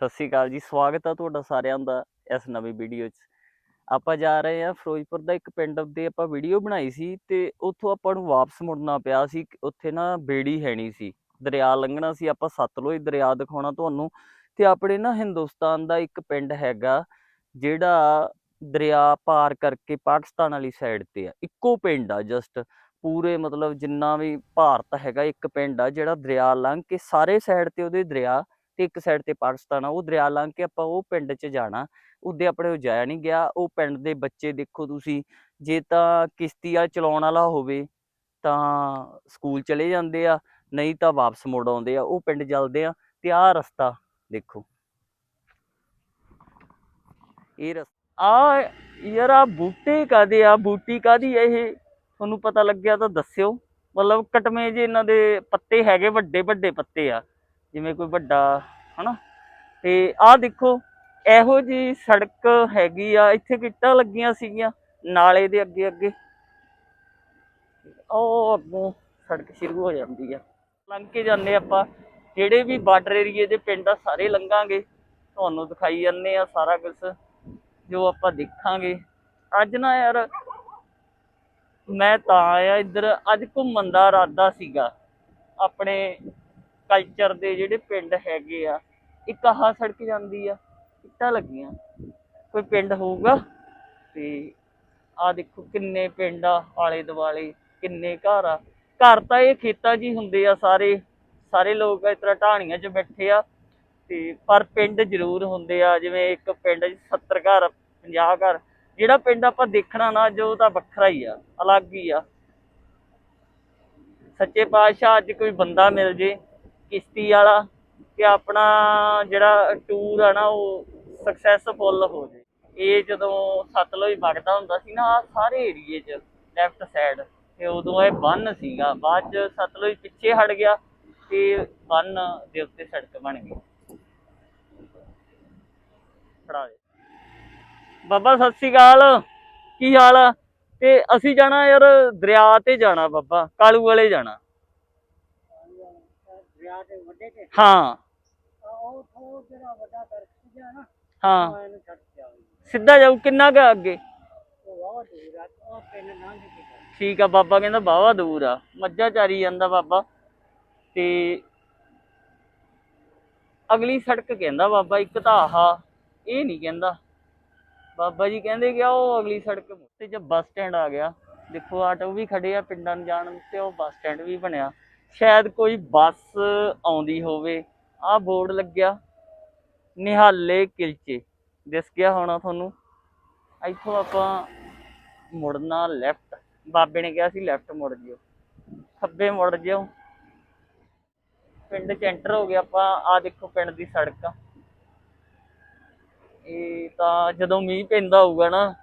ਸਤਿ ਸ਼੍ਰੀ ਅਕਾਲ ਜੀ, ਸਵਾਗਤ ਆ ਤੁਹਾਡਾ ਸਾਰਿਆਂ ਦਾ ਇਸ ਨਵੀਂ ਵੀਡੀਓ 'ਚ। ਆਪਾਂ ਜਾ ਰਹੇ ਹਾਂ ਫਿਰੋਜ਼ਪੁਰ ਦਾ ਇੱਕ ਪਿੰਡ ਦੇ ਆਪਾਂ ਵੀਡੀਓ ਬਣਾਈ ਸੀ ਤੇ ਉੱਥੋਂ ਆਪਾਂ ਨੂੰ ਵਾਪਸ ਮੁੜਨਾ ਪਿਆ ਸੀ ਉੱਥੇ ਨਾ ਬੇੜੀ ਹੈਣੀ ਸੀ, ਦਰਿਆ ਲੰਘਣਾ ਸੀ, ਆਪਾਂ ਸਤਲੁਜ ਦਰਿਆ ਦਿਖਾਉਣਾ ਤੁਹਾਨੂੰ। ਤੇ ਆਪਣੇ ਨਾ ਹਿੰਦੁਸਤਾਨ ਦਾ ਇੱਕ ਪਿੰਡ ਹੈਗਾ ਜਿਹੜਾ ਦਰਿਆ ਪਾਰ ਕਰਕੇ ਪਾਕਿਸਤਾਨ ਵਾਲੀ ਸਾਈਡ ਤੇ ਆ, ਇੱਕੋ ਪਿੰਡ ਆ ਜਸਟ ਪੂਰੇ ਮਤਲਬ ਜਿੰਨਾ ਵੀ ਭਾਰਤ ਹੈਗਾ ਇੱਕ ਪਿੰਡ ਆ ਜਿਹੜਾ ਦਰਿਆ ਲੰਘ ਕੇ ਸਾਰੇ ਸਾਈਡ ਤੇ ਉਹਦੇ ਦਰਿਆ ਤੇ ਇੱਕ ਸਾਈਡ ਤੇ ਪਾਕਿਸਤਾਨ ਆ, ਉਹ ਦਰਿਆ ਲੰਘ ਕੇ ਆਪਾਂ ਉਹ ਪਿੰਡ 'ਚ ਜਾਣਾ ਉਹਦੇ ਆਪਣੇ ਉਹ ਜਾਇਆ ਨਹੀਂ ਗਿਆ, ਉਹ ਪਿੰਡ ਦੇ ਬੱਚੇ ਦੇਖੋ ਤੁਸੀਂ, ਜੇ ਤਾਂ ਕਿਸ਼ਤੀ ਵਾਲਾ ਚਲਾਉਣ ਵਾਲਾ ਹੋਵੇ, ਤਾਂ ਸਕੂਲ ਚਲੇ ਜਾਂਦੇ ਆ, ਨਹੀਂ ਤਾਂ ਵਾਪਸ ਮੁੜ ਆਉਂਦੇ ਆ, ਉਹ ਪਿੰਡ ਜਲਦੇ ਆ, ਤੇ ਆਹ ਰਸਤਾ ਦੇਖੋ। ਇਹ ਰਸਤਾ ਆ ਯਾਰ ਆ ਬੂਟੇ ਕਾਦੇ ਆ, ਬੂਟੀ ਕਾਦੀ ਆ ਇਹ? ਤੁਹਾਨੂੰ ਪਤਾ ਲੱਗਿਆ ਤਾਂ ਦੱਸਿਓ, ਮਤਲਬ ਕਟਵੇਂ ਜੇ ਇਹਨਾਂ ਦੇ ਪੱਤੇ ਹੈਗੇ ਵੱਡੇ ਵੱਡੇ ਪੱਤੇ ਆ, ਜਿਵੇਂ ਕੋਈ ਵੱਡਾ ਹਨਾ? ਤੇ ਆਹ ਦੇਖੋ, ਇਹੋ ਜੀ ਸੜਕ ਹੈਗੀ ਆ, ਇੱਥੇ ਕਿੱਟਾਂ ਲੱਗੀਆਂ ਸੀਗੀਆਂ ਨਾਲੇ ਦੇ ਅੱਗੇ ਅੱਗੇ। ਉਹ ਅੱਗੋਂ ਸੜਕ ਸ਼ੁਰੂ ਹੋ ਜਾਂਦੀ ਆ। ਲੰਘ ਕੇ ਜਾਂਦੇ ਆਪਾਂ, ਜਿਹੜੇ ਵੀ ਬਾਰਡਰ ਏਰੀਏ ਦੇ ਪਿੰਡ ਆ, ਸਾਰੇ ਲੰਘਾਂਗੇ। ਤੁਹਾਨੂੰ ਦਿਖਾਈ ਜਾਂਦੇ ਆ ਸਾਰਾ ਕੁਝ ਜੋ ਆਪਾਂ ਦੇਖਾਂਗੇ। ਅੱਜ ਨਾ ਯਾਰ, ਮੈਂ ਤਾਂ ਆਇਆ ਇੱਧਰ, ਅੱਜ ਘੁੰਮਣ ਦਾ ਇਰਾਦਾ ਸੀਗਾ। ਆਪਣੇ ਕਲਚਰ ਦੇ ਜਿਹੜੇ ਪਿੰਡ ਹੈਗੇ ਆ ਇੱਕ ਆਹ ਸੜਕ ਜਾਂਦੀ ਆ, ਇੱਟਾਂ ਲੱਗੀਆਂ। ਕੋਈ ਪਿੰਡ ਹੋਊਗਾ ਤੇ ਆ ਦੇਖੋ ਕਿੰਨੇ ਪਿੰਡ ਆ ਆਲੇ ਦੁਆਲੇ ਕਿੰਨੇ ਘਰ ਆ। ਘਰ ਤਾਂ ਇਹ ਖੇਤਾਂ 'ਚ ਹੀ ਹੁੰਦੇ ਆ ਸਾਰੇ ਸਾਰੇ ਲੋਕ ਇਸ ਤਰ੍ਹਾਂ ਢਾਣੀਆਂ 'ਚ ਬੈਠੇ ਆ। ਤੇ ਪਰ ਪਿੰਡ ਜ਼ਰੂਰ ਹੁੰਦੇ ਆ, ਜਿਵੇਂ ਇੱਕ ਪਿੰਡ 'ਚ 70 ਘਰ 50 ਘਰ। ਜਿਹੜਾ ਪਿੰਡ ਆਪਾਂ ਦੇਖਣਾ ਨਾ, ਜੋ ਤਾਂ ਵੱਖਰਾ ਹੀ ਆ, ਅਲੱਗ ਹੀ ਆ। ਸੱਚੇ ਪਾਤਸ਼ਾਹ ਅੱਜ ਕੋਈ ਬੰਦਾ ਮਿਲ ਜੇ, ਕਿਸ਼ਤੀ ਵਾਲਾ ਕਿ ਆਪਣਾ ਜਿਹੜਾ ਟੂਰ ਆ ਨਾ ਉਹ ਸਕਸੈਸਫੁਲ ਹੋ ਜੇ। ਇਹ ਜਦੋਂ ਸਤਲੁਜ ਵਗਦਾ ਹੁੰਦਾ ਸੀ ਨਾ ਆਹ ਸਾਰੇ ਏਰੀਏ 'ਚ ਲੈਫਟ ਸਾਈਡ ਤੇ ਉਦੋਂ ਇਹ ਬੰਨ ਸੀਗਾ। ਬਾਅਦ 'ਚ ਸਤਲੁਜ ਪਿੱਛੇ ਹਟ ਗਿਆ ਤੇ ਬੰਨ ਦੇ ਉੱਤੇ ਸੜਕ ਬਣ ਗਈ। ਦੇ ਬਾਬਾ ਸਤਿ ਸ਼੍ਰੀ ਅਕਾਲ। ਕੀ ਹਾਲ ਆ? ਤੇ ਅਸੀਂ ਜਾਣਾ ਯਾਰ ਦਰਿਆ ਤੇ ਜਾਣਾ ਬਾਬਾ ਕਾਲੂ ਵਾਲੇ ਜਾਣਾ। ਦਰਿਆ ਵੱਡੇ ਤੇ? ਹਾਂ। ਉਹ ਥੋ ਜਿਹੜਾ ਵੱਡਾ ਦਰਖਤ ਜਿਹਾ ਨਾ ਹਾਂ। ਉਹ ਇਹਨੂੰ ਛੱਡ ਕੇ ਆਉਂਦੀ ਸਿੱਧਾ ਜਾਊ ਕਿੰਨਾ ਕੁ ਅੱਗੇ? ਉਹ ਵਾਹ ਦੂਰ ਆ ਉਹ ਪਿੰਡ ਲੰਘ ਕੇ ਜਾਂਦੀ। ਠੀਕ ਆ ਬਾਬਾ ਕਹਿੰਦਾ ਬਾਵਾ ਦੂਰ ਆ। ਮੱਝਾਂ ਚਾਰੀ ਜਾਂਦਾ ਬਾਬਾ। ਤੇ ਅਗਲੀ ਸੜਕ ਕਹਿੰਦਾ ਬਾਬਾ ਇੱਕ ਤਾਂ ਆਹ ਇਹ ਨਹੀਂ ਕਹਿੰਦਾ। ਬਾਬਾ ਜੀ ਕਹਿੰਦੇ ਕਿ ਉਹ ਅਗਲੀ ਸੜਕ ਤੇ ਜਦ ਬੱਸ ਸਟੈਂਡ ਆ ਗਿਆ ਦੇਖੋ ਆਟੋ ਵੀ ਖੜੇ ਆ ਪਿੰਡਾਂ ਨੂੰ ਜਾਣ ਤੇ ਉਹ ਬੱਸ ਸਟੈਂਡ ਵੀ ਬਣਿਆ। ਸ਼ਾਇਦ ਕੋਈ ਬੱਸ ਆਉਂਦੀ ਹੋਵੇ ਆਹ ਬੋਰਡ ਲੱਗਿਆ। ਨਿਹਾਲੇ ਕਿਲਚੇ। ਦਿਸ ਗਿਆ ਹੋਣਾ ਤੁਹਾਨੂੰ। ਇੱਥੋਂ ਆਪਾਂ ਮੁੜਨਾ ਲੈਫਟ ਬਾਬੇ ਨੇ ਕਿਹਾ ਸੀ ਲੈਫਟ ਮੁੜ ਜਿਓ। ਖੱਬੇ ਮੁੜ ਜਿਓ। ਪਿੰਡ ਚ ਐਂਟਰ ਹੋ ਗਿਆ ਆਪਾਂ। ਆ ਦੇਖੋ ਪਿੰਡ ਦੀ ਸੜਕ। ਆ ਇਹ ਤਾਂ ਜਦੋਂ ਮੀਂਹ ਪੈਂਦਾ ਹੋਊਗਾ ਨਾ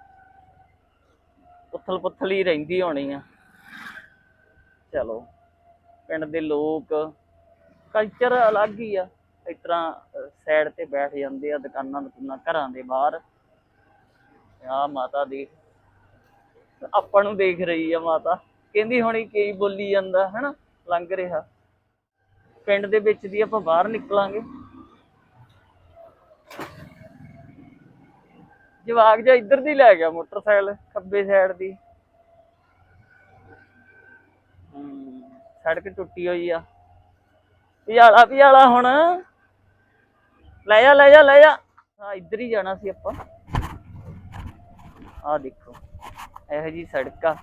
ਉਥਲ ਪੁੱਥਲ ਹੀ ਰਹਿੰਦੀ ਹੋਣੀ ਆ। ਚਲੋ, ਪਿੰਡ ਦੇ ਲੋਕ ਕਲਚਰ ਅਲੱਗ ਹੀ ਆ। ਇਸ ਤਰ੍ਹਾਂ ਸਾਈਡ ਤੇ ਬੈਠ ਜਾਂਦੇ ਆ ਦੁਕਾਨਾਂ ਦੁਕਾਨਾਂ ਘਰਾਂ ਦੇ ਬਾਹਰ। ਆ ਮਾਤਾ ਦੇਖ ਆਪਾਂ ਨੂੰ ਦੇਖ ਰਹੀ ਆ ਮਾਤਾ। ਕਹਿੰਦੀ ਹੁਣੀ ਕੀ ਬੋਲੀ ਜਾਂਦਾ ਹਨਾ? ਲੰਘ ਰਿਹਾ। ਪਿੰਡ ਦੇ ਵਿੱਚ ਦੀ ਆਪਾਂ ਬਾਹਰ ਨਿਕਲਾਂਗੇ। ਜਵਾਕ ਜਾ ਇੱਧਰ ਦੀ ਲੈ ਗਿਆ ਮੋਟਰਸਾਈਕਲ ਖੱਬੇ ਸਾਈਡ ਦੀ। ਹਮ, ਸੜਕ ਟੁੱਟੀ ਹੋਈ ਆ। ਪਿਆਲਾ ਪਿਆਲਾ ਹੁਣ। ਲੈ ਜਾ ਲੈ ਜਾ ਲੈ ਜਾ। ਹਾਂ, ਇੱਧਰ ਹੀ ਜਾਣਾ ਸੀ ਆਪਾਂ। ਆਹ ਦੇਖੋ, ਇਹੋ ਜੀ ਸੜਕ। ਆ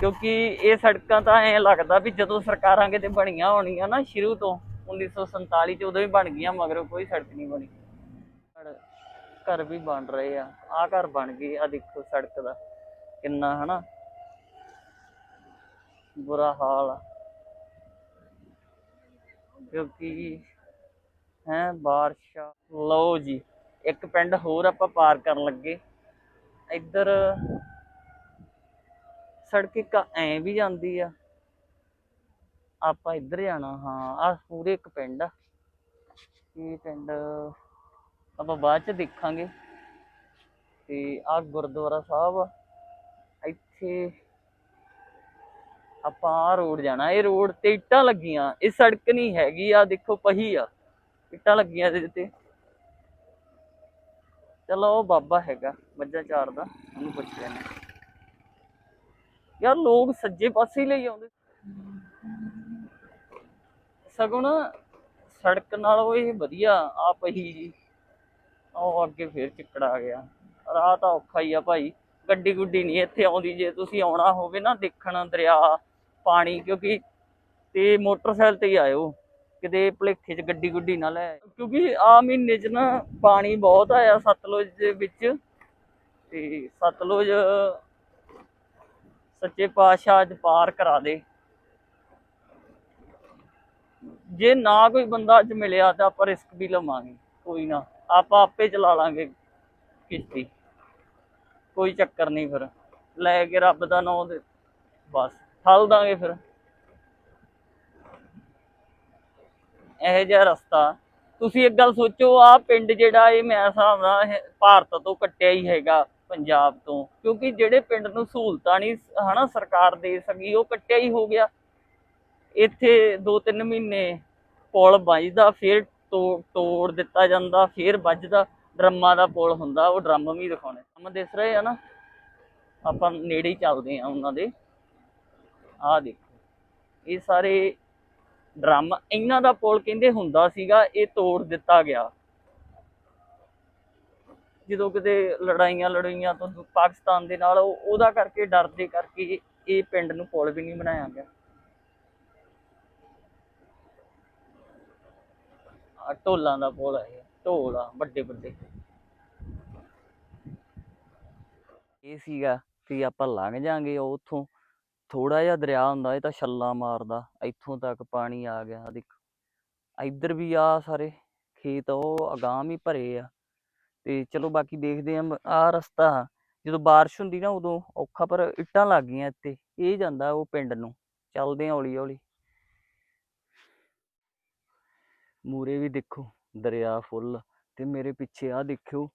ਕਿਉਂਕਿ ਇਹ ਸੜਕਾਂ ਤਾਂ ਐਂ ਲੱਗਦਾ ਵੀ ਜਦੋਂ ਸਰਕਾਰਾਂ ਕਿਤੇ ਬਣੀਆਂ ਹੋਣੀਆਂ ਨਾ ਸ਼ੁਰੂ ਤੋਂ 1947 ਚ ਉਦੋਂ ਹੀ ਬਣ ਗਈਆਂ, ਮਗਰੋਂ ਕੋਈ ਸੜਕ ਨਹੀਂ ਬਣੀ। ਘਰ- ਘਰ ਵੀ ਬਣ ਰਹੇ ਆ। ਆਹ ਘਰ ਬਣ ਗਏ ਆ ਦੇਖੋ ਸੜਕ ਦਾ ਕਿੰਨਾ, ਹਨਾ? ਬੁਰਾ ਹਾਲ ਆ। ਕਿਉਂਕਿ ਹੈ ਬਾਰਿਸ਼ਾਂ। ਲਓ ਜੀ, ਇੱਕ ਪਿੰਡ ਹੋਰ ਆਪਾਂ ਪਾਰ ਕਰਨ ਲੱਗੇ। ਇੱਧਰ ਸੜਕ ਇੱਕ ਐ ਵੀ ਜਾਂਦੀ ਆ। ਆਪਾਂ ਇੱਧਰ ਜਾਣਾ, ਹਾਂ, ਆ ਪੂਰੇ ਇੱਕ ਪਿੰਡ ਆ। ਇਹ ਪਿੰਡ ਆਪਾਂ ਬਾਅਦ ਚ ਦੇਖਾਂਗੇ। ਤੇ ਆ ਗੁਰਦੁਆਰਾ ਸਾਹਿਬ ਆ। ਇੱਥੇ ਆਪਾਂ ਆ ਰੋਡ ਜਾਣਾ, ਇਹ ਰੋਡ ਤੇ ਇੱਟਾਂ ਲੱਗੀਆਂ, ਇਹ ਸੜਕ ਨਹੀਂ ਹੈਗੀ ਆ ਦੇਖੋ ਪਹੀ ਆ, ਇੱਟਾਂ ਲੱਗੀਆਂ ਇਹਦੇ ਤੇ। ਚਲੋ ਉਹ ਬਾਬਾ ਹੈਗਾ, ਮੱਝਾਂ ਚਾਰਦਾ, ਉਹਨੂੰ ਪੁੱਛ ਲੈਣੇ ਯਾਰ ਲੋਕ ਸੱਜੇ ਪਾਸੇ ਲਈ ਆਉਂਦੇ। ਸਗੋਂ ਨਾ ਸੜਕ ਨਾਲੋਂ ਇਹ ਵਧੀਆ ਆ ਪਹੀ ਜੀ ਉਹ ਅੱਗੇ ਫੇਰ ਚਿੱਕੜ ਆ ਗਿਆ। ਰਾਹ ਤਾਂ ਔਖਾ ਹੀ ਆ ਭਾਈ, ਗੱਡੀ ਗੁੱਡੀ ਨਹੀਂ ਇੱਥੇ ਆਉਂਦੀ, ਜੇ ਤੁਸੀਂ ਆਉਣਾ ਹੋਵੇ ਨਾ ਦੇਖਣ, ਦਰਿਆ ਪਾਣੀ, ਕਿਉਂਕਿ ਤੇ ਮੋਟਰਸਾਈਕਲ ਤੇ ਹੀ ਆਇਓ। ਕਿਤੇ ਭੁਲੇਖੇ 'ਚ ਗੱਡੀ ਗੁੱਡੀ ਨਾ ਲੈ। ਆਇਓ। ਕਿਉਂਕਿ ਆ ਮਹੀਨੇ 'ਚ ਨਾ ਪਾਣੀ ਬਹੁਤ ਆਇਆ ਸਤਲੁਜ ਦੇ ਵਿੱਚ। ਤੇ ਸਤਲੁਜ ਸੱਚੇ ਪਾਤਸ਼ਾਹ ਅੱਜ ਪਾਰ ਕਰਾ ਦੇ। ਜੇ ਨਾ ਕੋਈ ਬੰਦਾ ਅੱਜ ਮਿਲਿਆ ਤਾਂ ਆਪਾਂ ਰਿਸਕ ਵੀ ਲਵਾਂਗੇ, ਕੋਈ ਨਾ। ਆਪਾਂ ਆਪੇ ਚਲਾ ਲਾਂਗੇ ਕਿਸ਼ਤੀ। ਕੋਈ ਚੱਕਰ ਨਹੀਂ ਫਿਰ। ਲੈ ਕੇ ਰੱਬ ਦਾ ਨਾਮ ਦੇ ਬਸ। ਠੱਲ ਦਾਂਗੇ ਫਿਰ। ਇਹ ਜਿਹਾ ਰਸਤਾ। ਤੁਸੀਂ ਇੱਕ ਗੱਲ ਸੋਚੋ ਆ ਪਿੰਡ ਜਿਹੜਾ ਇਹ ਮੈਂ ਹਿਸਾਬ ਨਾਲ ਭਾਰਤ ਤੋਂ ਕੱਟਿਆ ਹੀ ਹੈਗਾ, ਪੰਜਾਬ ਤੋਂ। ਕਿਉਂਕਿ ਜਿਹੜੇ ਪਿੰਡ ਨੂੰ ਸਹੂਲਤਾਂ ਨਹੀਂ ਹਨਾ, ਸਰਕਾਰ ਦੇ ਸਕੀ, ਉਹ ਕੱਟਿਆ ਹੀ ਹੋ ਗਿਆ। ਇੱਥੇ 2-3 ਮਹੀਨੇ ਪੁਲ ਵੱਜਦਾ, ਫਿਰ ਤੋੜ ਤੋੜ ਦਿੱਤਾ ਜਾਂਦਾ, ਫਿਰ ਵੱਜਦਾ। ਡਰਮਾਂ ਦਾ ਪੁਲ ਹੁੰਦਾ, ਉਹ ਡਰਮ ਵੀ ਦਿਖਾਉਣੇ। ਕੰਮ ਦਿਸ ਰਹੇ ਆ ਨਾ। ਆਪਾਂ ਨੇੜੇ ਹੀ ਚੱਲਦੇ ਆ ਉਹਨਾਂ ਦੇ। ਆਹ ਦੇਖੋ। ਇਹ ਸਾਰੇ ਡਰਮ, ਇਹਨਾਂ ਦਾ ਪੁਲ ਕਹਿੰਦੇ ਹੁੰਦਾ ਸੀਗਾ, ਇਹ ਤੋੜ ਦਿੱਤਾ ਗਿਆ। ਜਦੋਂ ਕਿਤੇ ਲੜਾਈਆਂ ਲੜਾਈਆਂ ਤੋਂ ਪਾਕਿਸਤਾਨ ਦੇ ਨਾਲ ਉਹਦਾ ਕਰਕੇ ਡਰਦੇ ਕਰਕੇ ਇਹ ਪਿੰਡ ਨੂੰ ਪੁਲ ਵੀ ਨਹੀਂ ਬਣਾਇਆ ਗਿਆ। ਆ ਢੋਲਾਂ ਦਾ ਪੁਲ ਹੈ ਢੋਲ ਆ, ਵੱਡੇ ਵੱਡੇ। ਇਹ ਸੀਗਾ ਵੀ ਆਪਾਂ ਲੰਘ ਜਾਾਂਗੇ ਉੱਥੋਂ। ਥੋੜਾ ਜਿਹਾ ਦਰਿਆ ਹੁੰਦਾ, ਇਹ ਤਾਂ ਛੱਲਾ ਮਾਰਦਾ, ਇੱਥੋਂ ਤੱਕ ਪਾਣੀ ਆ ਗਿਆ ਦੇਖ। ਇੱਧਰ ਵੀ ਆ ਸਾਰੇ ਖੇਤ ਉਹ ਅਗਾਂਹ ਹੀ ਭਰੇ ਆ। ਤੇ ਚਲੋ ਬਾਕੀ ਦੇਖਦੇ ਆਂ ਆ ਰਸਤਾ, ਜਦੋਂ ਬਾਰਿਸ਼ ਹੁੰਦੀ ਨਾ ਉਦੋਂ ਔਖਾ, ਪਰ ਇੱਟਾਂ ਲੱਗ ਗਈਆਂ ਇੱਥੇ, ਇਹ ਜਾਂਦਾ ਉਹ ਪਿੰਡ ਨੂੰ। ਚੱਲਦੇ ਆਂ ਹੌਲੀ ਹੌਲੀ ਮੂਰੇ ਵੀ ਦੇਖੋ, ਦਰਿਆ ਫੁੱਲ, ਤੇ ਮੇਰੇ ਪਿੱਛੇ ਆ ਦੇਖਿਓ,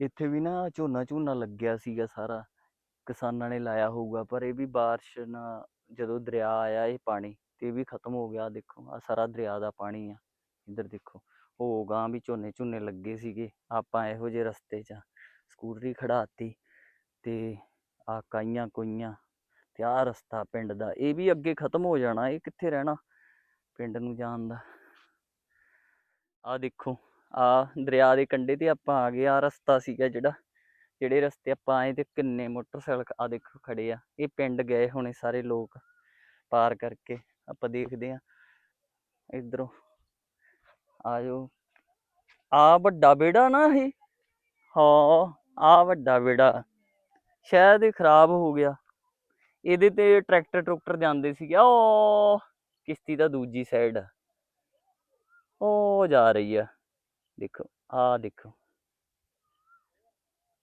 ਇੱਥੇ ਵੀ ਨਾ ਝੋਨਾ ਝੋਨਾ ਲੱਗਿਆ ਸੀਗਾ ਸਾਰਾ। ਕਿਸਾਨਾਂ ਨੇ ਲਾਇਆ ਹੋਊਗਾ, ਪਰ ਇਹ ਵੀ ਬਾਰਿਸ਼ ਨਾ, ਜਦੋਂ ਦਰਿਆ ਆਇਆ ਇਹ ਪਾਣੀ, ਤੇ ਇਹ ਵੀ ਖਤਮ ਹੋ ਗਿਆ। ਦੇਖੋ ਆ ਸਾਰਾ ਦਰਿਆ ਦਾ ਪਾਣੀ ਆ। ਇੱਧਰ ਦੇਖੋ, ਉਹ ਗਾਂ ਵੀ ਝੋਨੇ ਝੋਨੇ ਲੱਗੇ ਸੀਗੇ। ਆਪਾਂ ਇਹੋ ਜਿਹੇ ਰਸਤੇ 'ਚ ਆ। ਸਕੂਟਰੀ ਖੜਾਤੀ ਤੇ ਆ ਕਾਈਆਂ ਕੋਈਆਂ ਤੇ ਆ ਰਸਤਾ ਪਿੰਡ ਦਾ, ਇਹ ਵੀ ਅੱਗੇ ਖਤਮ ਹੋ ਜਾਣਾ। ਇਹ ਕਿੱਥੇ ਰਹਿਣਾ ਪਿੰਡ ਨੂੰ ਜਾਣ ਦਾ? ਆ ਦੇਖੋ ਆ ਦਰਿਆ ਦੇ ਕੰਢੇ ਤੇ ਆਪਾਂ ਆ ਗਏ। ਆ ਰਸਤਾ ਸੀਗਾ ਜਿਹੜਾ ਜਿਹੜੇ ਰਸਤੇ ਆਪਾਂ ਆਏ ਤੇ ਕਿੰਨੇ ਮੋਟਰਸਾਈਕਲ ਆ ਦੇਖੋ ਖੜੇ ਆ, ਇਹ ਪਿੰਡ ਗਏ ਹੋਣੇ ਸਾਰੇ ਲੋਕ ਪਾਰ ਕਰਕੇ, ਆਪਾਂ ਦੇਖਦੇ ਆ ਇਧਰੋਂ ਆਜੋ। ਆ ਵੱਡਾ ਬੇੜਾ ਨਾ ਇਹ। ਹਾਂ, ਆ ਵੱਡਾ ਬੇੜਾ ਸ਼ਾਇਦ ਇਹ ਖਰਾਬ ਹੋ ਗਿਆ। ਇਹਦੇ ਤੇ ਟਰੈਕਟਰ ਟਰੁਕਟਰ ਜਾਂਦੇ ਸੀਗੇ। ਓ, ਕਿਸ਼ਤੀ ਦਾ ਦੂਜੀ ਸਾਈਡ ਉਹ ਜਾ ਰਹੀ ਆ। ਦੇਖੋ ਆ ਦੇਖੋ।